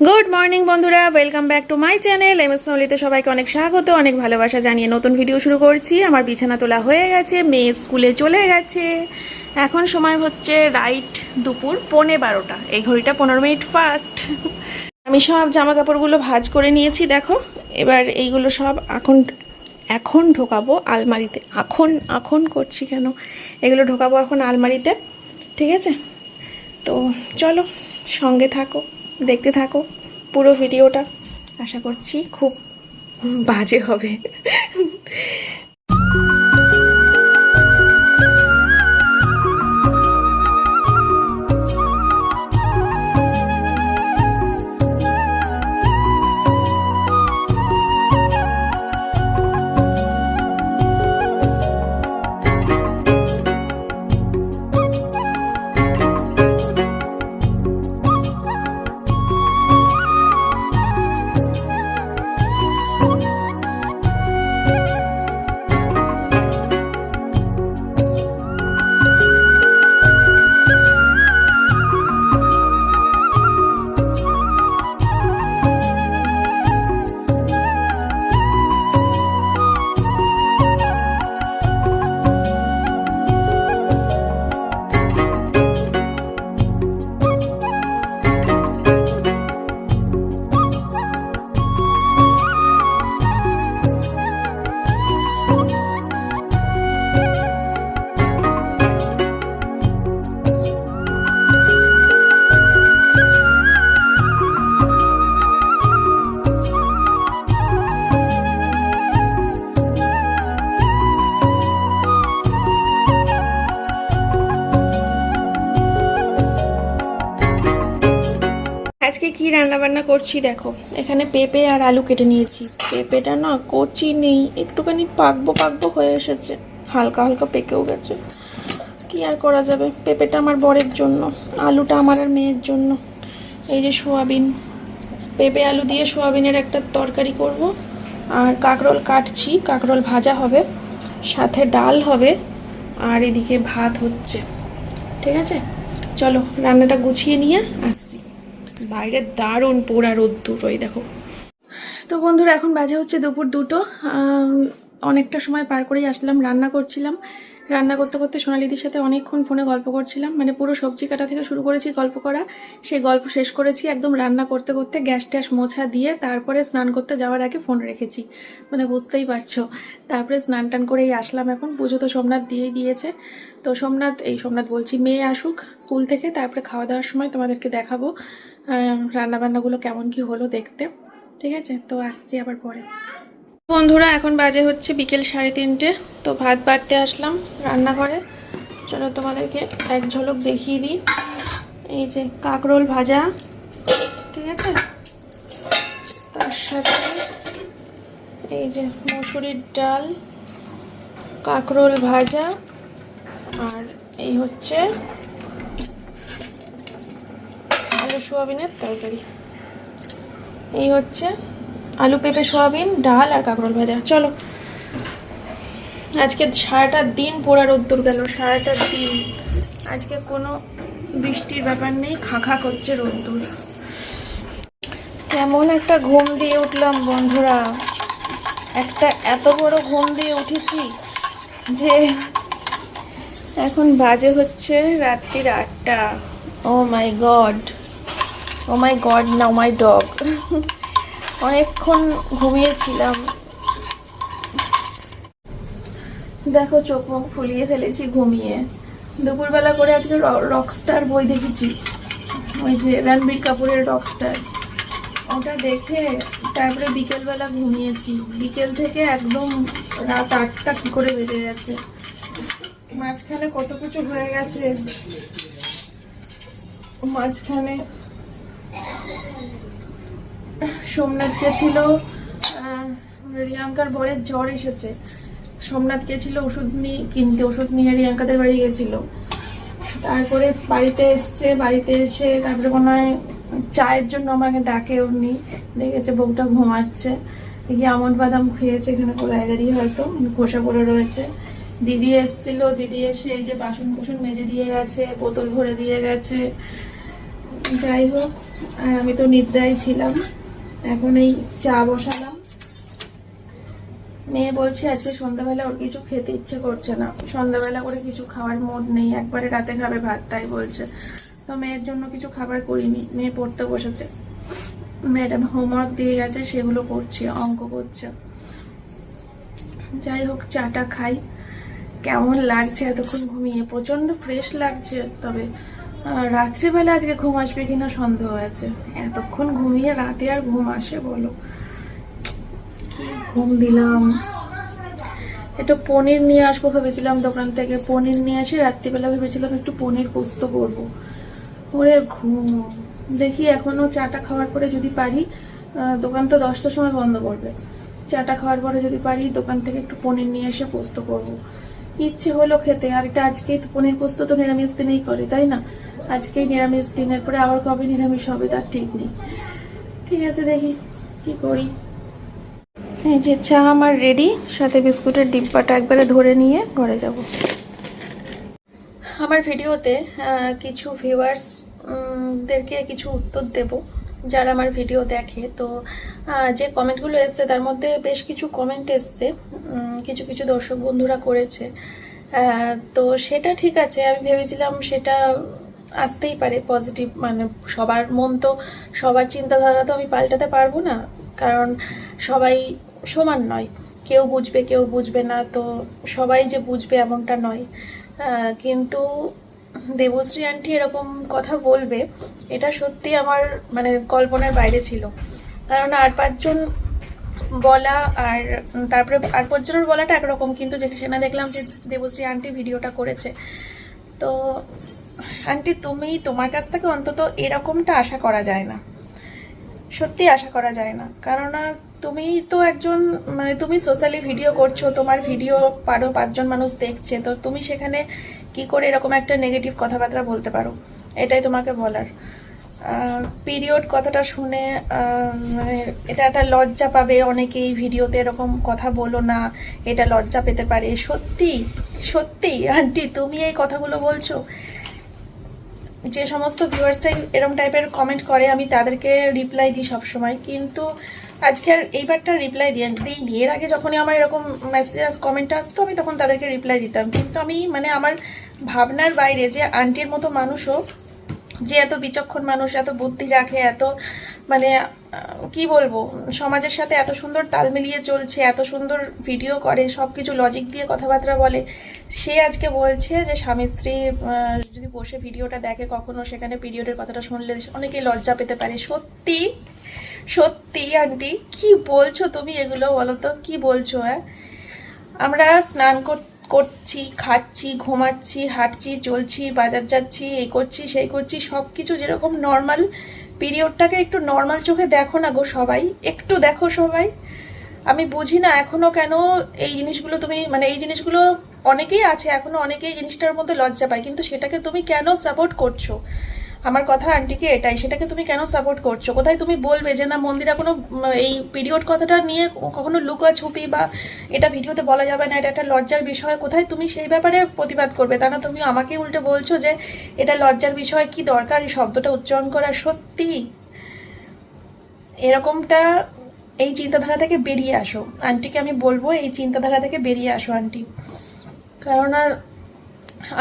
Good morning বন্ধুরা। Welcome back to my channel M S ফ্যামিলিতে সবাইকে অনেক স্বাগত, অনেক ভালোবাসা জানিয়ে নতুন ভিডিও শুরু করছি। আমার বিছানা তোলা হয়ে গেছে, মেয়ে স্কুলে চলে গেছে। এখন সময় হচ্ছে রাইট দুপুর পৌনে বারোটা। এই ঘড়িটা পনেরো মিনিট ফার্স্ট আমি সব জামা কাপড়গুলো ভাজ করে নিয়েছি, দেখো। এবার এইগুলো সব এখন এখন ঢোকাবো আলমারিতে। এখন এখন করছি কেন? এগুলো ঢোকাবো এখন আলমারিতে, ঠিক আছে? তো চলো, সঙ্গে থাকো। দেখতে থাকো পুরো ভিডিওটা। আশা করছি খুব বাজে হবে। করছি, দেখো। এখানে পেঁপে আর আলু কেটে নিয়েছি। পেঁপেটা না কচি নেই, একটুখানি পাকবো পাকবো হয়ে এসেছে। হালকা হালকা পেকেও গেছে। কি আর করা যাবে? পেঁপেটা আমার বরের জন্য, আলুটা আমার আর মেয়ের জন্য। এই যে সোয়াবিন, পেঁপে আলু দিয়ে সোয়াবিনের একটা তরকারি করব। আর কাঁকরোল কাটছি, কাঁকরোল ভাজা হবে, সাথে ডাল হবে, আর এদিকে ভাত হচ্ছে। ঠিক আছে? চলো, রান্নাটা গুছিয়ে নিয়ে আসছি বাইরে দারুণ পোড়া রোদ্দুর, ওই দেখো। তো বন্ধুরা, এখন বাজে হচ্ছে দুপুর দুটো। অনেকটা সময় পার করেই আসলাম, রান্না করছিলাম। রান্না করতে করতে সোনালিদির সাথে অনেকক্ষণ ফোনে গল্প করছিলাম। মানে পুরো সবজি কাটা থেকে শুরু করেছি গল্প করা। সেই গল্প শেষ করেছি, একদম রান্না করতে করতে গ্যাস ট্যাস মোছা দিয়ে তারপরে স্নান করতে যাওয়ার আগে ফোন রেখেছি। মানে বুঝতেই পারছ। তারপরে স্নান টান করেই আসলাম এখন। পুজো তো সোমনাথ দিয়েই দিয়েছে। তো সোমনাথ, এই সোমনাথ বলছি, মেয়ে আসুক স্কুল থেকে, তারপরে খাওয়া দাওয়ার সময় তোমাদেরকে দেখাবো। রান্না বান্নাগুলো কেমন কি হলো দেখতে, ঠিক আছে? তো আসছি আবার পরে। বন্ধুরা, এখন বাজে হচ্ছে বিকেল সাড়ে তিনটে, তো ভাত বাড়তে আসলাম রান্নাঘরে। চলো তোমাদেরকে এক ঝলক দেখিয়ে দিই। এই যে কাকরোল ভাজা, ঠিক আছে? তার সাথে এই যে মসুরির ডাল, কাকরোল ভাজা, আর এই হচ্ছে আলু সোয়াবিনের তরকারি। এই হচ্ছে আলু পেঁপে, সোয়াবিন, ডাল আর কাঁকরোল ভাজা। চলো। আজকে সারাটা দিন পোড়া রোদ্দুর গেল, সারাটা দিন। আজকে কোনো বৃষ্টির ব্যাপার নেই, খা খা করছে রোদ্দুর। কেমন একটা ঘুম দিয়ে উঠলাম বন্ধুরা। একটা এত বড় ঘুম দিয়ে উঠেছি যে এখন বাজে হচ্ছে রাত্রির আটটা। Oh my god oh my god না মাই ডগ অনেকক্ষণ ঘুমিয়েছিলাম। দেখো, চোখ মুখ ফুলিয়ে ফেলেছি ঘুমিয়ে। দুপুরবেলা করে আজকে রকস্টার বই দেখেছি। ওই যে রণবীর কাপুরের রকস্টার ওটা দেখে তারপরে বিকেলবেলা ঘুমিয়েছি। বিকেল থেকে একদম রাত আটটা কী করে বেজে গেছে। মাঝখানে কত কিছু হয়ে গেছে। মাঝখানে সোমনাথ গেছিল রিয়াঙ্কার বরের জ্বর এসেছে। সোমনাথ গেছিল, ওষুধ নিয়ে, কিনতে ওষুধ নিয়ে রিয়াঙ্কাদের বাড়ি গেছিল। তারপরে বাড়িতে এসছে, বাড়িতে এসে তারপরে মনে হয় চায়ের জন্য আমাকে ডাকে উনি দেখেছে বউটা ঘুমাচ্ছে। দেখি আমন্ড বাদাম খেয়েছে, এখানে কোলায় দাঁড়িয়ে হয়তো, খোসা পড়ে রয়েছে। দিদি এসছিল, দিদি এসে এই যে বাসন কুসন মেজে দিয়ে গেছে, বোতল ভরে দিয়ে গেছে। যাই হোক, আর আমি তো নিদ্রায় ছিলাম। এখন এই চা বসালাম। মেয়ে বলছে, আজকে সন্ধ্যাবেলা ওর কিছু খেতে ইচ্ছে করছে না। সন্ধ্যাবেলা করে কিছু খাওয়ার মোড নেই। একবারে রাতে খাবে ভাত। তাই বলছে। তো মেয়ের জন্য কিছু খাবার করিনি। মেয়ে পড়তে বসেছে। ম্যাডাম হোমওয়ার্ক দিয়ে গেছে, সেগুলো করছে, অঙ্ক করছে। যাই হোক, চাটা খাই। কেমন লাগছে? এতক্ষণ ঘুমিয়ে। প্রচণ্ড ফ্রেশ লাগছে, তবে রাত্রিবেলা আজকে ঘুম আসবে কিনা সন্দেহ আছে। এতক্ষণ ঘুমিয়ে রাতে আর ঘুম আসে বলো। কি ঘুম দিলাম? একটু পনির নিয়ে আসব ভেবেছিলাম দোকান থেকে। পনির নিয়ে আসি রাত্রিবেলা ভেবেছিলাম একটু পনির পোস্ত করব। ওরে ঘুম। দেখি এখনও চাটা খাওয়ার পরে যদি পারি দোকান তো দশটার সময় বন্ধ করবে। চাটা খাওয়ার পরে যদি পারি, দোকান থেকে একটু পনির নিয়ে এসে পোস্ত করব। ইচ্ছে হলো খেতে। আর এটা আজকেই পনির পোস্ত তো নিরামিষ দিনেই করে, তাই না? আজকেই নিরামিষ, দিনের পরে আবার কবে নিরামিষ হবে তার ঠিক নেই। ঠিক আছে, দেখি কি করি। এই যে চা আমার রেডি সাথে বিস্কুটের ডিব্বাটা একবারে ধরে নিয়ে ঘরে যাব। আমার ভিডিওতে কিছু ভিউয়ার্স দেরকে কিছু উত্তর দেব, যারা আমার ভিডিও দেখে। তো যে কমেন্টগুলো এসছে, তার মধ্যে বেশ কিছু কমেন্ট এসছে কিছু কিছু দর্শক বন্ধুরা করেছে। তো সেটা ঠিক আছে, আমি ভেবেছিলাম সেটা আসতেই পারে পজিটিভ মানে সবার মন তো, সবার চিন্তাধারা তো আমি পাল্টাতে পারব না। কারণ সবাই সমান নয়। কেউ বুঝবে কেউ বুঝবে না, তো সবাই যে বুঝবে এমনটা নয়। কিন্তু দেবশ্রী আন্টি এরকম কথা বলবে, এটা সত্যি আমার মানে কল্পনার বাইরে ছিল। কারণ আর পাঁচজন বলা আর তারপরে আর পাঁচজনের বলাটা একরকম, কিন্তু যেখানে দেখলাম যে দেবশ্রী আন্টি ভিডিওটা করেছে। তো আন্টি তুমি তোমার কাছ থেকে অন্তত এরকমটা আশা করা যায় না। সত্যি আশা করা যায় না। কারণ তুমি তো একজন মানে তুমি সোশ্যালি ভিডিও করছ, তোমার ভিডিও পারো, পাঁচজন মানুষ দেখছে, তো তুমি সেখানে কি করে এরকম একটা নেগেটিভ কথাবার্তা বলতে পারো? এটাই তোমাকে বলার। পিরিয়ড কথাটা শুনে মানে এটা একটা লজ্জা পাবে অনেকেই ভিডিওতে এরকম কথা বলো না, এটা লজ্জা পেতে পারে। সত্যি সত্যি আন্টি, তুমি এই কথাগুলো বলছো? যে সমস্ত ভিউয়ার্সটাই এরকম টাইপের কমেন্ট করে, আমি তাদেরকে রিপ্লাই দিই সবসময়। কিন্তু আজকে আর এইবারটা রিপ্লাই দিয়ে দিইনি। এর আগে যখনই আমার এরকম মেসেজ কমেন্ট আসতো, আমি তখন তাদেরকে রিপ্লাই দিতাম। কিন্তু আমি মানে আমার ভাবনার বাইরে যে আন্টির মতো মানুষও যে এত বিচক্ষণ মানুষ, এত বুদ্ধি রাখে, এত মানে কি বলব, সমাজের সাথে এত সুন্দর তাল মিলিয়ে চলছে, এত সুন্দর ভিডিও করে সব কিছু লজিক দিয়ে কথাবার্তা বলে সে আজকে বলছে যে স্বামী স্ত্রী যদি বসে ভিডিওটা দেখে কখনো সেখানে পিরিয়ডের কথাটা শুনলে অনেকেই লজ্জা পেতে পারে। সত্যি? সত্যি, আন্টি? কি বলছো তুমি এগুলো বলো তো? কি বলছো হ্যাঁ আমরা স্নান কর- করছি, খাচ্ছি, ঘুমাচ্ছি, হাঁটছি, চলছি, বাজার যাচ্ছি এই করছি, সেই করছি সব কিছু যেরকম নর্মাল পিরিয়ডটাকে একটু নর্মাল চোখে দেখো না গো সবাই, একটু দেখো সবাই। আমি বুঝি না এখনও কেন এই জিনিসগুলো তুমি মানে এই জিনিসগুলো অনেকেই আছে, এখনও অনেকেই জিনিসটার মধ্যে লজ্জা পায়, কিন্তু সেটাকে তুমি কেন সাপোর্ট করছ? আমার কথা আন্টিকে এটাই, সেটাকে তুমি কেন সাপোর্ট করছ? কোথায় তুমি বলবে যে না, মন্দিরা কোনো এই পিরিয়ড কথাটা নিয়ে কখনো লুকা ছুপি বা এটা ভিডিওতে বলা যাবে না, এটা একটা লজ্জার বিষয়, কোথায় তুমি সেই ব্যাপারে প্রতিবাদ করবে? তা না, তুমি আমাকে উল্টে বলছো যে এটা লজ্জার বিষয়, কি দরকার? এই শব্দটা উচ্চারণ করা সত্যি? এরকমটা এই চিন্তাধারা থেকে বেরিয়ে আসো। আন্টিকে আমি বলব, এই চিন্তাধারা থেকে বেরিয়ে আসো, আন্টি। কেননা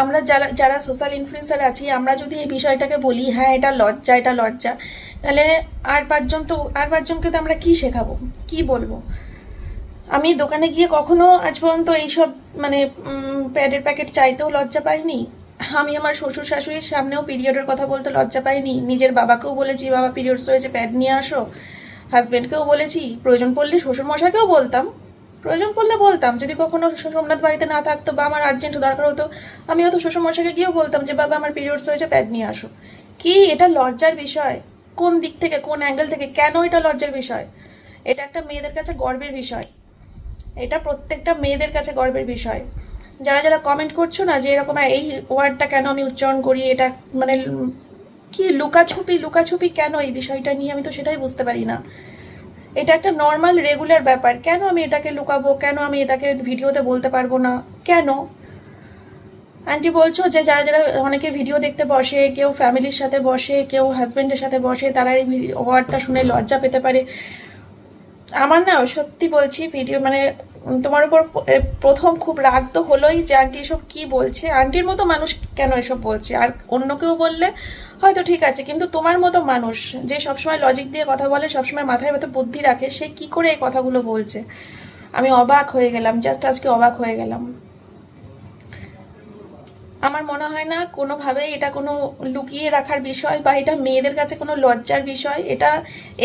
আমরা যারা যারা সোশ্যাল ইনফ্লুয়েন্সার আছি, আমরা যদি এই বিষয়টাকে বলি হ্যাঁ এটা লজ্জা এটা লজ্জা, তাহলে আর পাঁচজন তো, আর পাঁচজনকে তো আমরা কি শেখাবো? কি বলব? আমি দোকানে গিয়ে কখনো আজ পর্যন্ত এইসব মানে প্যাডের প্যাকেট চাইতেও লজ্জা পাইনি। আমি আমার শ্বশুর শাশুড়ির সামনেও পিরিয়ডের কথা বলতে লজ্জা পাইনি। নিজের বাবাকেও বলেছি, বাবা পিরিয়ডস হয়েছে প্যাড নিয়ে আসো। হাজবেন্ডকেও বলেছি, প্রয়োজন পড়লে শ্বশুর মশাকেও বলতাম। প্রয়োজন পড়লে বলতাম। যদি কখনো সোমনাথ বাড়িতে না থাকতো বা আমার আর্জেন্ট দরকার হতো, আমি হয়তো শ্বশুর মশাকে গিয়েও বলতাম যে, বাবা, আমার পিরিয়ডস হয়েছে প্যাড নিয়ে আসো। কি? এটা লজ্জার বিষয়। কোন দিক থেকে, কোন অ্যাঙ্গেল থেকে, কেন এটা লজ্জার বিষয়? এটা একটা মেয়েদের কাছে গর্বের বিষয়। এটা প্রত্যেকটা মেয়েদের কাছে গর্বের বিষয়। যারা যারা কমেন্ট করছ না যে, এরকম এই ওয়ার্ডটা কেন আমি উচ্চারণ করি, এটা মানে কি লুকাছুপি লুকাছুপি কেন এই বিষয়টা নিয়ে? আমি তো সেটাই বুঝতে পারি না। এটা একটা নর্মাল রেগুলার ব্যাপার। কেন আমি এটাকে লুকাবো? কেন আমি এটাকে ভিডিওতে বলতে পারব না? কেন? আন্টি বলছো যে যারা যারা অনেকে ভিডিও দেখতে বসে, কেউ ফ্যামিলির সাথে বসে, কেউ হাজব্যান্ডের সাথে বসে, তারা এই ওয়ার্ডটা শুনে লজ্জা পেতে পারে। আমার না সত্যি বলছি ভিডিও মানে তোমার উপর প্রথম খুব রাগ তো হলোই যে আন্টি এসব কি বলছে? আন্টির মতো মানুষ কেন এসব বলছে? আর অন্য কেউ বললে হয়তো ঠিক আছে, কিন্তু তোমার মতো মানুষ যে সবসময় লজিক দিয়ে কথা বলে, সবসময় মাথায় হয়তো বুদ্ধি রাখে, সে কি করে এই কথাগুলো বলছে? আমি অবাক হয়ে গেলাম জাস্ট আজকে অবাক হয়ে গেলাম। আমার মনে হয় না কোনোভাবেই এটা কোনো লুকিয়ে রাখার বিষয় বা এটা মেয়েদের কাছে কোনো লজ্জার বিষয়। এটা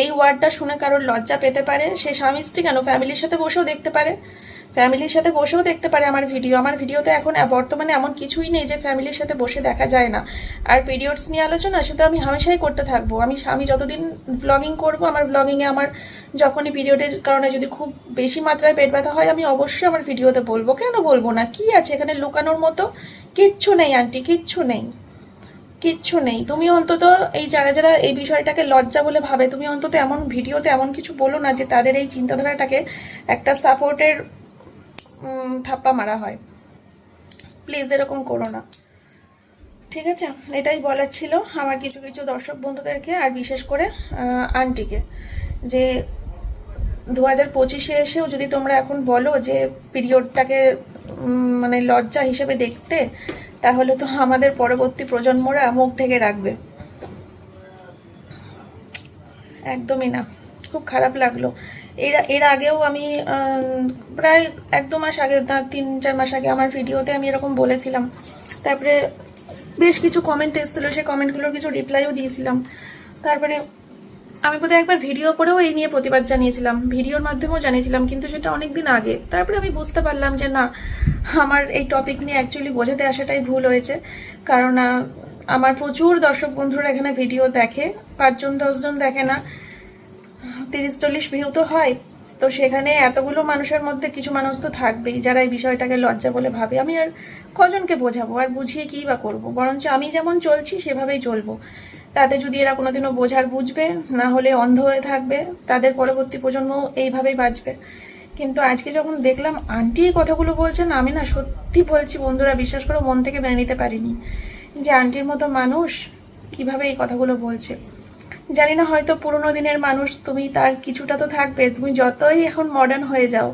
এই ওয়ার্ডটা শুনে কারোর লজ্জা পেতে পারে। সে স্বামী স্ত্রী কেন? ফ্যামিলির সাথে বসেও দেখতে পারে। ফ্যামিলির সাথে বসেও দেখতে পারে আমার ভিডিও। আমার ভিডিওতে এখন বর্তমানে এমন কিছুই নেই যে ফ্যামিলির সাথে বসে দেখা যায় না। আর পিরিয়ডস নিয়ে আলোচনা, সেটা আমি হামেশাই করতে থাকব। আমি আমি যতদিন ব্লগিং করব, আমার ব্লগিংয়ে আমার যখনই পিরিয়ডের কারণে যদি খুব বেশি মাত্রায় পেট ব্যথা হয়, আমি অবশ্যই আমার ভিডিওতে বলব। কেন বলব না? কি আছে এখানে লুকানোর মতো? কিচ্ছু নেই, আন্টি, কিচ্ছু নেই। কিচ্ছু নেই। তুমি অন্তত এই যারা যারা এই বিষয়টাকে লজ্জা বলে ভাবে, তুমি অন্তত এমন ভিডিওতে এমন কিছু বলো না যে তাদের এই চিন্তাধারাটাকে একটা সাপোর্টের থাপ্পা মারা হয়। প্লিজ এরকম করো না। ঠিক আছে? এটাই বলার ছিল আমার কিছু কিছু দর্শক বন্ধুদেরকে আর বিশেষ করে আন্টিকে। যে দু হাজার পঁচিশে এসেও যদি তোমরা এখন বলো যে পিরিয়ডটাকে মানে লজ্জা হিসেবে দেখতে, তাহলে তো আমাদের পরবর্তী প্রজন্মরা মুখ ঢেকে রাখবে। একদমই না। খুব খারাপ লাগল। এর এর আগেও আমি প্রায় এক দু মাস আগে তিন, চার মাস আগে আমার ভিডিওতে আমি এরকম বলেছিলাম। তারপরে বেশ কিছু কমেন্ট এসেছিল, সেই কমেন্টগুলোর কিছু রিপ্লাইও দিয়েছিলাম। তারপরে আমি বোধহয় একবার ভিডিও করেও এই নিয়ে প্রতিবাদ জানিয়েছিলাম। ভিডিওর মাধ্যমেও জানিয়েছিলাম, কিন্তু সেটা অনেক দিন আগে। তারপরে আমি বুঝতে পারলাম যে না আমার এই টপিক নিয়ে অ্যাকচুয়ালি বোঝাতে আসাটাই ভুল হয়েছে। কারণ আমার প্রচুর দর্শক বন্ধুরা এখানে ভিডিও দেখে, পাঁচজন, দশজন দেখে না। তিরিশ, চল্লিশ ভিউ তো হয়। তো সেখানে এতগুলো মানুষের মধ্যে কিছু মানুষ তো থাকবেই, যারা এই বিষয়টাকে লজ্জা বলে ভাবে। আমি আর কজনকে বোঝাবো, আর বুঝিয়ে কী বা করব? বরঞ্চ আমি যেমন চলছি, সেভাবেই চলবো। তাতে যদি এরা কোনোদিনও বোঝার বুঝবে, না হলে অন্ধ হয়ে থাকবে, তাদের পরবর্তী প্রজন্ম এইভাবেই বাঁচবে। কিন্তু আজকে যখন দেখলাম আন্টি এই কথাগুলো বলছেন, আমি না সত্যি বলছি বন্ধুরা, বিশ্বাস করে, মন থেকে মেনে নিতে পারিনি যে আন্টির মতো মানুষ কীভাবে এই কথাগুলো বলছে। জানি না হয়তো পুরোনো দিনের মানুষ, তুমি তার কিছুটা তো থাকবে, তুমি যতই এখন মডার্ন হয়ে যাও,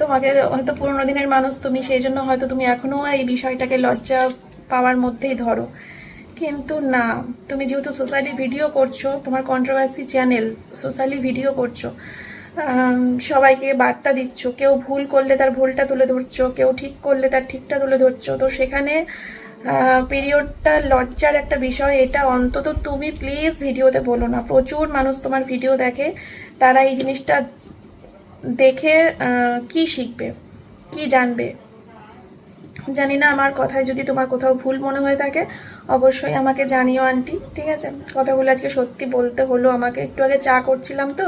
তোমাকে হয়তো পুরোনো দিনের মানুষ, তুমি সেই জন্য হয়তো তুমি এখনও এই বিষয়টাকে লজ্জা পাওয়ার মধ্যেই ধরো। কিন্তু না, তুমি যেহেতু সোশ্যালি ভিডিও করছ, তোমার কন্ট্রোভার্সি চ্যানেল সোশ্যালি ভিডিও করছ সবাইকে বার্তা দিচ্ছ, কেউ ভুল করলে তার ভুলটা তুলে ধরছো, কেউ ঠিক করলে তার ঠিকটা তুলে ধরছো। তো সেখানে পিরিয়ডটা লজ্জার একটা বিষয়, এটা অন্তত তুমি প্লিজ ভিডিওতে বলো না। প্রচুর মানুষ তোমার ভিডিও দেখে, তারা এই জিনিসটা দেখে কি শিখবে, কি জানবে? জানি না আমার কথায় যদি তোমার কোথাও ভুল মনে হয়ে থাকে, অবশ্যই আমাকে জানিও আন্টি, ঠিক আছে? কথাগুলো আজকে সত্যি বলতে হলো, আমাকে একটু আগে চা করছিলাম তো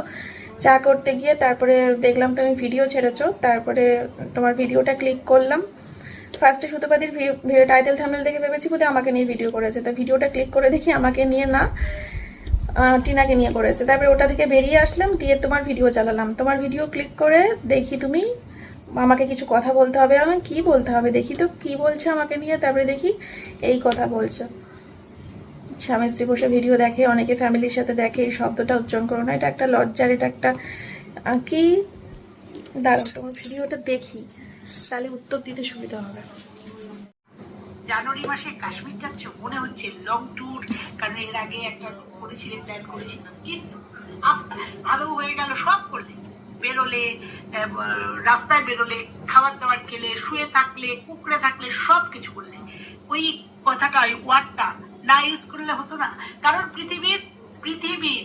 চা করতে গিয়ে তারপরে দেখলাম তুমি ভিডিও ছেড়েছো, তারপরে তোমার ভিডিওটা ক্লিক করলাম। ফার্স্টে সুতোপাদির টাইটেল থামেল দেখে ভেবেছি বোধহয় আমাকে নিয়ে ভিডিও করেছে। তা ভিডিওটা ক্লিক করে দেখি আমাকে নিয়ে না টিনাকে নিয়ে করেছে। তারপরে ওটা থেকে বেরিয়ে আসলাম, দিয়ে তোমার ভিডিও চালালাম। তোমার ভিডিও ক্লিক করে দেখি তুমি, আমাকে কিছু কথা বলতে হবে। আমার কি বলতে হবে? দেখি তো, কি বলছে আমাকে নিয়ে? তারপরে দেখি, এই কথা বলছো। স্বামী স্ত্রী বসে ভিডিও দেখে, অনেকে ফ্যামিলির সাথে দেখে, এই শব্দটা উচ্চারণ করো না, এটা একটা লজ্জার, এটা একটা কি? দাঁড়াও, তোমার ভিডিওটা দেখি, তাহলে উত্তর দিতে সুবিধা হবে। জানুয়ারি মাসে কাশ্মীর যাচ্ছ, মনে হচ্ছে লং ট্যুর কারণ এর আগে একটা করেছিলে প্ল্যান করেছিলাম, কিন্তু আজ হয়ে গেল, সব করলে। বেরোলে রাস্তায় বেরোলে, খাবার দাবার খেলে, শুয়ে থাকলে, কুকড়ে থাকলে সব কিছু করলে। ওই কথাটা, ওই ওয়ার্ডটা না ইউজ করলে হতো না। কারণ পৃথিবীর পৃথিবীর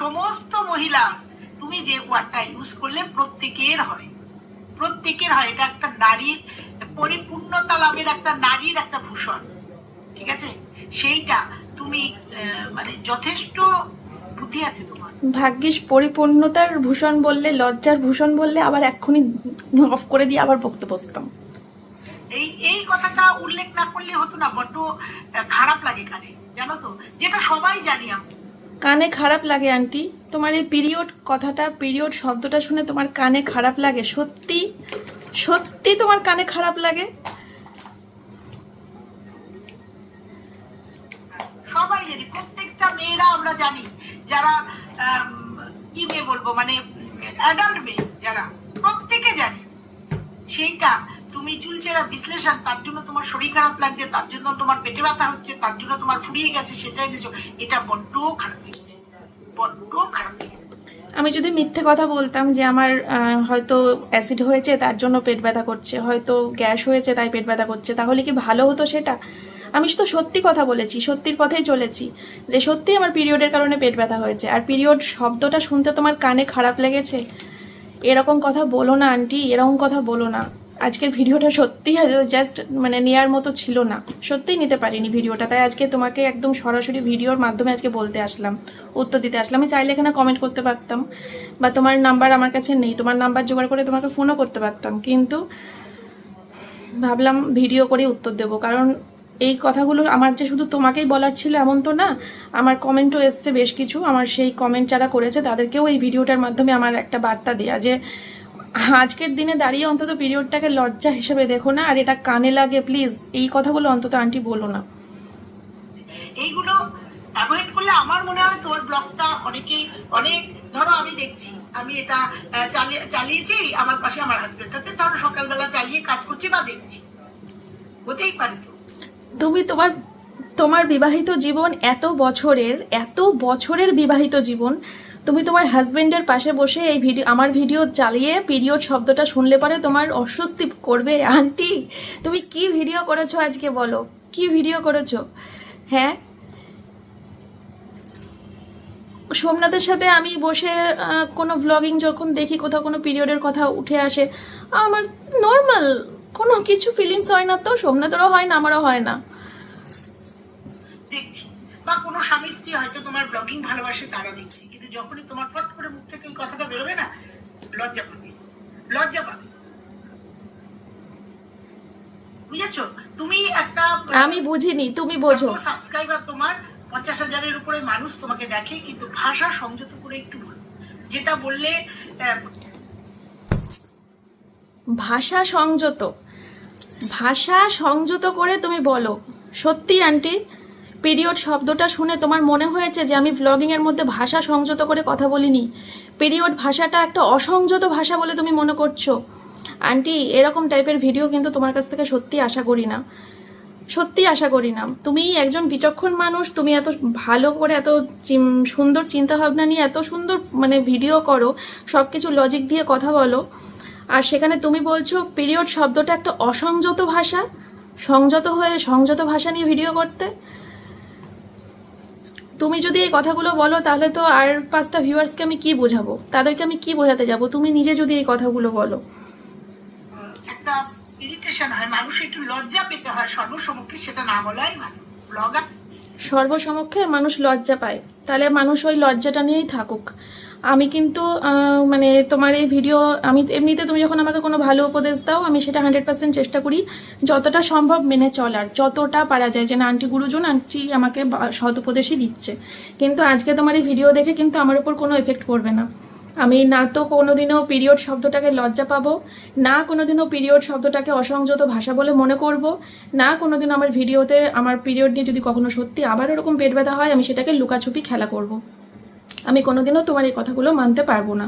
সমস্ত মহিলা, তুমি যে ওয়ার্ডটা ইউজ করলে প্রত্যেকের হয়। প্রত্যেকের হয়। এটা একটা নারীর পরিপূর্ণতা লাভের একটা নারীর একটা ভূষণ। ঠিক আছে? সেইটা তুমি মানে যথেষ্ট বুদ্ধি আছে তোমার। ভাগ্যিস পরিপূর্ণতার ভূষণ বললে, লজ্জার ভূষণ বললে আবার এক্ষুনি অফ করে দিয়ে আবার বকতে বসতাম এই এই কথাটা উল্লেখ না করলে হতো না বড্ড খারাপ লাগে কানে জানো তো? যেটা সবাই জানি আমি। কানে খারাপ লাগে আন্টি। তোমার এই পিরিয়ড কথাটা পিরিয়ড শব্দটা শুনে তোমার কানে খারাপ লাগে। সত্যি সত্যি তোমার কানে খারাপ লাগে? সবাই জানি প্রত্যেকটা মেয়েরা আমরা জানি যারা কি মেয়ে বলব মানে অ্যাডাল্ট মেয়ে যারা প্রত্যেকে জানি সেইটা তুমি চুলচেরা বিশ্লেষণ, তার জন্য তোমার শরীর খারাপ লাগছে, তার জন্য তোমার পেটে ব্যথা হচ্ছে, তার জন্য তোমার ফুরিয়ে গেছে সেটা এনেছো এটা বড্ড খারাপ লেগেছে বড্ড খারাপ আমি যদি মিথ্যে কথা বলতাম যে আমার হয়তো অ্যাসিড হয়েছে, তার জন্য পেট ব্যথা করছে, হয়তো গ্যাস হয়েছে, তাই পেট ব্যথা করছে, তাহলে কি ভালো হতো সেটা? আমি তো সত্যি কথা বলেছি, সত্যির পথেই চলেছি, যে সত্যি আমার পিরিয়ডের কারণে পেট ব্যথা হয়েছে। আর পিরিয়ড শব্দটা শুনতে তোমার কানে খারাপ লেগেছে? এরকম কথা বলো না, আন্টি, এরকম কথা বলো না। আজকের ভিডিওটা সত্যি জাস্ট মানে নেয়ার মতো ছিল না। সত্যিই নিতে পারিনি ভিডিওটা, তাই আজকে তোমাকে একদম সরাসরি ভিডিওর মাধ্যমে আজকে বলতে আসলাম, উত্তর দিতে আসলাম। আমি চাইলে এখানে কমেন্ট করতে পারতাম, বা তোমার নাম্বার আমার কাছে নেই, তোমার নাম্বার জোগাড় করে তোমাকে ফোনও করতে পারতাম, কিন্তু ভাবলাম ভিডিও করে উত্তর দেবো, কারণ এই কথাগুলো আমার যে শুধু তোমাকেই বলার ছিল এমন তো না, আমার কমেন্টও এসছে বেশ কিছু, আমার সেই কমেন্ট যারা করেছে তাদেরকেও এই ভিডিওটার মাধ্যমে আমার একটা বার্তা দেয়া যে আজকের দিনে দাঁড়িয়ে অন্তত পিরিয়ডটাকে লজ্জা হিসেবে দেখো না আর এটা কানে লাগে প্লিজ এই কথাগুলো অন্তত আন্টি বলো না। এইগুলো অ্যাভয়েড করলে আমার মনে হয় তোর ব্লগটা অনেকেই অনেক ধরো আমি দেখছি আমি এটা চালিয়ে চালিয়েছি আমার পাশে আমার হাজবেন্ড আছে ধরো সকালবেলা চালিয়ে কাজ করছি বা দেখছি। হতেই পারে তো। তুমি তোমার তোমার বিবাহিত জীবন এত বছরের এত বছরের বিবাহিত জীবন তুমি তোমার হাজবেন্ডের পাশে বসে এই ভিডিও, আমার ভিডিও চালিয়ে পিরিয়ড শব্দটা শুনলে পরে তোমার অস্বস্তি করবে। আন্টি, তুমি কি ভিডিও করেছ আজকে বলো? কি ভিডিও করেছ? হ্যাঁ? সোমনাথের সাথে আমি বসে কোনো ব্লগিং যখন দেখি, কোথাও কোনো পিরিয়ডের কথা উঠে আসে, আমার নর্মাল কোনো কিছু ফিলিংস হয় না তো, সোমনাথেরও হয় না, আমারও হয় না। দেখছি। বা কোনো স্বামী স্ত্রী হয়তো তোমার ব্লগিং ভালোবাসে, তারা দেখছে। যখনই তোমার পট করে মুখ থেকে ওই কথাটা বেরোবে না লজ্জা পাবে। লজ্জা পাবে। বুঝেছ? তুমি একটা আমি বুঝিনি তুমি বোঝো। সাবস্ক্রাইবার তোমার পঞ্চাশ হাজারের উপরে মানুষ তোমাকে দেখে কিন্তু ভাষা সংযত করে একটু বলো। যেটা বললে ভাষা সংযত। ভাষা সংযত করে তুমি বলো। সত্যি আন্টি পিরিয়ড শব্দটা শুনে তোমার মনে হয়েছে যে আমি ব্লগিং এর মধ্যে ভাষা সংযত করে কথা বলিনি? পিরিয়ড ভাষাটা একটা অসংযত ভাষা বলে তুমি মনে করছ? আন্টি এরকম টাইপের ভিডিও কিন্তু তোমার কাছ থেকে সত্যি আশা করি না। সত্যি আশা করি না। তুমি একজন বিচক্ষণ মানুষ, তুমি এত ভালো করে এত সুন্দর চিন্তা ভাবনা নিয়ে এত সুন্দর মানে ভিডিও করো সব কিছু লজিক দিয়ে কথা বলো। আর সেখানে তুমি বলছো পিরিয়ড শব্দটা একটা অসংযত ভাষা, সংযত হয়ে সংযত ভাষা নিয়ে ভিডিও করতে। তুমি যদি এই কথাগুলো বলো তাহলে তো আর পাঁচটা ভিউয়ার্সকে আমি কি বোঝাবো? তাদেরকে আমি কি বোঝাতে যাব? তুমি নিজে যদি এই কথাগুলো বলো। একটা ইরিটেশন হয় মানুষ একটু লজ্জা পেতে হয় সর্বসমক্ষে সেটা না বলাই ভালো ব্লগার সর্বসমক্ষে মানুষ লজ্জা পায়। তাহলে মানুষ ওই লজ্জাটা নিয়েই থাকুক। আমি কিন্তু মানে তোমার এই ভিডিও আমি এমনিতে তুমি যখন আমাকে কোনো ভালো উপদেশ দাও, আমি সেটা হান্ড্রেড পার্সেন্ট চেষ্টা করি যতটা সম্ভব মেনে চলার, যতটা পারা যায়। যে না আন্টি গুরুজন আন্টি আমাকে সৎ উপদেশই দিচ্ছে। কিন্তু আজকে তোমার এই ভিডিও দেখে কিন্তু আমার উপর কোনো এফেক্ট পড়বে না। আমি না তো কোনোদিনও পিরিয়ড শব্দটাকে লজ্জা পাবো, না কোনোদিনও পিরিয়ড শব্দটাকে অসংযত ভাষা বলে মনে করব, না কোনোদিনও আমার ভিডিওতে আমার পিরিয়ড নিয়ে যদি কখনো সত্যি আবার ওরকম পেট ব্যথা হয়, আমি সেটাকে লুকাছুপি খেলা করব। আমি কোনোদিনও তোমার এই কথাগুলো মানতে পারব না।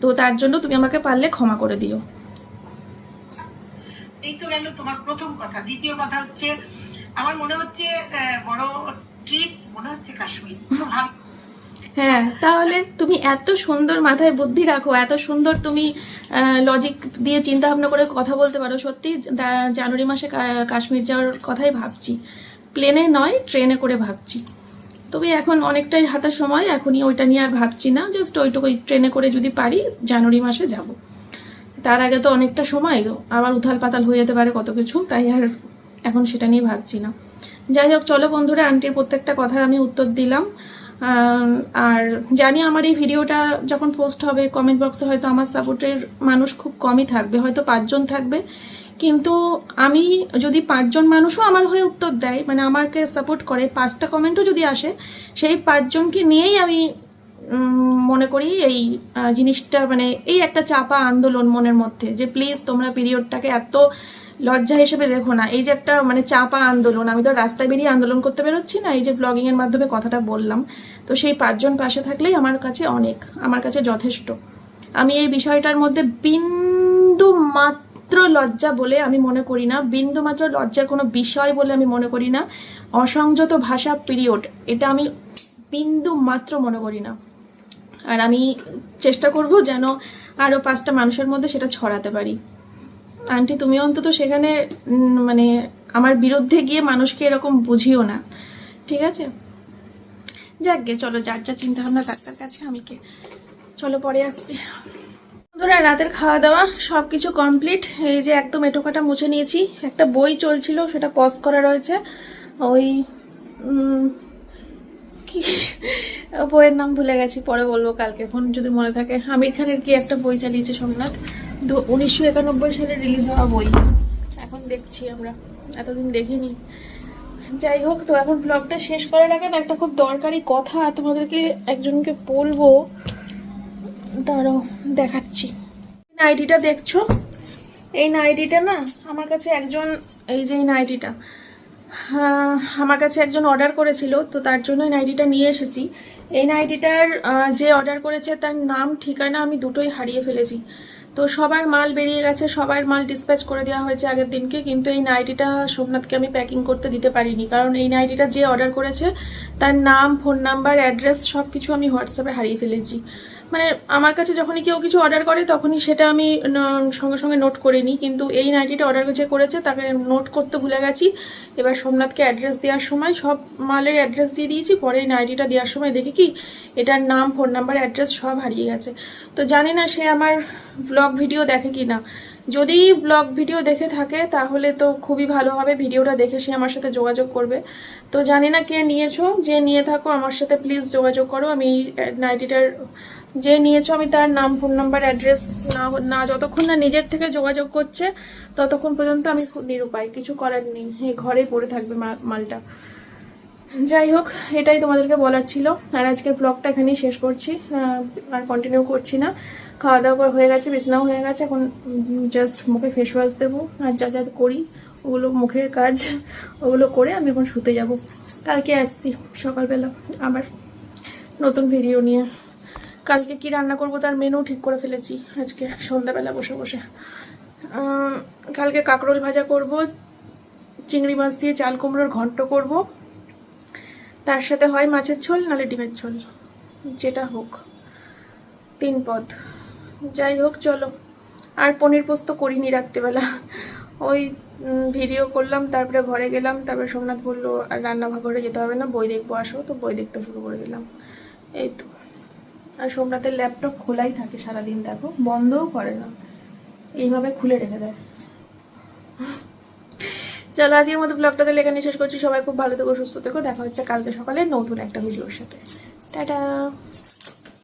তো তার জন্য তুমি আমাকে পারলে ক্ষমা করে দিও। এই তো গেল তোমার প্রথম কথা। দ্বিতীয় কথা হচ্ছে আমার মনে হচ্ছে বড় ট্রিপ মনে হচ্ছে কাশ্মীর। হ্যাঁ তাহলে তুমি এত সুন্দর মাথায় বুদ্ধি রাখো এত সুন্দর তুমি লজিক দিয়ে চিন্তা ভাবনা করে কথা বলতে পারো। সত্যি জানুয়ারি মাসে কাশ্মীর যাওয়ার কথাই ভাবছি। প্লেনে নয় ট্রেনে করে ভাবছি। তবে এখন অনেকটাই হাতের সময়, এখনই ওইটা নিয়ে আর ভাবছি না জাস্ট ওইটুকু ট্রেনে করে যদি পারি, জানুয়ারি মাসে যাব। তার আগে তো অনেকটা সময়, আবার উথাল পাতাল হয়ে যেতে পারে কত কিছু, তাই আর এখন সেটা নিয়ে ভাবছি না। যাই হোক, চলো বন্ধুরা, আন্টির প্রত্যেকটা কথা আমি উত্তর দিলাম। আর জানি আমার এই ভিডিওটা যখন পোস্ট হবে কমেন্ট বক্সে হয়তো আমার সাপোর্টের মানুষ খুব কমই থাকবে, হয়তো পাঁচজন থাকবে। কিন্তু আমি যদি পাঁচজন মানুষও আমার হয়ে উত্তর দেয় মানে আমাকে সাপোর্ট করে, পাঁচটা কমেন্টও যদি আসে, সেই পাঁচজনকে নিয়েই আমি মনে করি এই জিনিসটা মানে এই একটা চাপা আন্দোলন মনের মধ্যে যে প্লিজ তোমরা পিরিয়ডটাকে এত লজ্জা হিসেবে দেখো না। এই যে একটা মানে চাপা আন্দোলন, আমি তো রাস্তায় বেরিয়ে আন্দোলন করতে বেরোচ্ছি না, এই যে ব্লগিংয়ের মাধ্যমে কথাটা বললাম। তো সেই পাঁচজন পাশে থাকলেই আমার কাছে অনেক, আমার কাছে যথেষ্ট। আমি এই বিষয়টার মধ্যে বিন্দু মাত্র লজ্জা বলে আমি মনে করি না। বিন্দু মাত্র লজ্জার কোনো বিষয় বলে আমি মনে করি না। অসংযত ভাষা পিরিয়ড এটা আমি বিন্দু মাত্র মনে করি না। আর আমি চেষ্টা করব যেন আরও পাঁচটা মানুষের মধ্যে সেটা ছড়াতে পারি। আন্টি, তুমি অন্তত সেখানে মানে আমার বিরুদ্ধে গিয়ে মানুষকে এরকম বুঝিও না। ঠিক আছে? যাক গে, চলো, যার যা চিন্তা ভাবনা তার তার কাছে, আমি কে। চলো, পরে আসছি। বন্ধুরা, রাতের খাওয়া দাওয়া সব কিছু কমপ্লিট এই যে একদম এটোকাটা মুছে নিয়েছি। একটা বই চলছিল, সেটা পজ করা রয়েছে। ওই কি? বইয়ের নাম ভুলে গেছি, পরে বলব কালকে। ফোন যদি মনে থাকে আমির খানের কি একটা বই চালিয়েছে সোমনাথ? দু, উনিশশো একানব্বই সালে রিলিজ হওয়া বই। এখন দেখছি আমরা, এতদিন দেখিনি। যাই হোক, তো এখন ব্লগটা শেষ করার আগে না একটা খুব দরকারি কথা তোমাদেরকে একজনকে বলব। দাঁড়াও, দেখাচ্ছি। নাইটিটা দেখছ? এই নাইটিটা না, আমার কাছে একজন, এই যে এই নাইটিটা আমার কাছে একজন অর্ডার করেছিল, তো তার জন্য নাইটিটা নিয়ে এসেছি। এই নাইটিটার যে অর্ডার করেছে তার নাম, ঠিকানা আমি দুটোই হারিয়ে ফেলেছি। তো সবার মাল বেরিয়ে গেছে, সবার মাল ডিসপ্যাচ করে দেওয়া হয়েছে আগের দিনকে, কিন্তু এই নাইটিটা সোমনাথকে আমি প্যাকিং করতে দিতে পারিনি। কারণ এই নাইটিটা যে অর্ডার করেছে, তার নাম ফোন নাম্বার অ্যাড্রেস সব কিছু আমি হোয়াটসঅ্যাপে হারিয়ে ফেলেছি। মানে আমার কাছে যখনই কেউ কিছু অর্ডার করে, তখনই সেটা আমি সঙ্গে সঙ্গে নোট করে নিই। কিন্তু এই নাইটিটা অর্ডার যে করেছে, তাকে নোট করতে ভুলে গেছি। এবার সোমনাথকে অ্যাড্রেস দেওয়ার সময়, সব মালের অ্যাড্রেস দিয়ে দিয়েছি। পরে এই নাইটিটা দেওয়ার সময় দেখি কি, এটার নাম ফোন নাম্বার অ্যাড্রেস সব হারিয়ে গেছে। তো জানি না সে আমার ব্লগ ভিডিও দেখে কি না যদি ব্লগ ভিডিও দেখে থাকে, তাহলে তো খুবই ভালো হবে। ভিডিওটা দেখে সে আমার সাথে যোগাযোগ করবে। তো জানি না কে নিয়েছো। যে নিয়ে থাকো, আমার সাথে প্লিজ যোগাযোগ করো। আমি এই নাইটিটার যে নিয়েছো, আমি তার নাম ফোন নাম্বার অ্যাড্রেস না না, যতক্ষণ না নিজের থেকে যোগাযোগ করছে, ততক্ষণ পর্যন্ত আমি নিরুপায়। কিছু করার নেই। এই ঘরেই পড়ে থাকবে মালটা। যাই হোক, এটাই তোমাদেরকে বলার ছিল। আর আজকের ব্লগটা এখানেই শেষ করছি। আর কন্টিনিউ করছি না। খাওয়া দাওয়া হয়ে গেছে, বিছনাও হয়ে গেছে। এখন জাস্ট মুখে ফেস ওয়াশ দেবো। আর যা যা করি, ওগুলো মুখের কাজ, ওগুলো করে আমি এখন শুতে যাব। কালকে আসছি সকালবেলা আবার নতুন ভিডিও নিয়ে। কালকে কি রান্না করব তার মেনু ঠিক করে ফেলেছি। আজকে সন্ধ্যাবেলা বসে বসে। কালকে কাঁকরোল ভাজা করব, চিংড়ি মাছ দিয়ে চাল কুমড়োর ঘন্ট করব। তার সাথে হয় মাছের ঝোল নালে ডিমের ঝোল। যেটা হোক। তিন পদ। যাই হোক, চলো। আর পনির পোস্ত করিনি রাত্রিবেলা। ওই ভিডিও করলাম, তারপরে ঘরে গেলাম, তারপরে সোমনাথ বলল, আর রান্না ঘরে যেতে হবে না, বই দেখব, আসো। তো বই দেখতে শুরু করে দিলাম। এই তো। আর সোমনাথের ল্যাপটপ খোলাই থাকে সারাদিন, দেখো। বন্ধও করে না। এইভাবে খুলে রেখে দেয়। চলো, আজকের মতো ব্লগটা তাহলে এখানে শেষ করছি। সবাই খুব ভালো থেকো, সুস্থ থেকো। দেখা হচ্ছে কালকে সকালে নতুন একটা ভিডিওর সাথে। টাটা!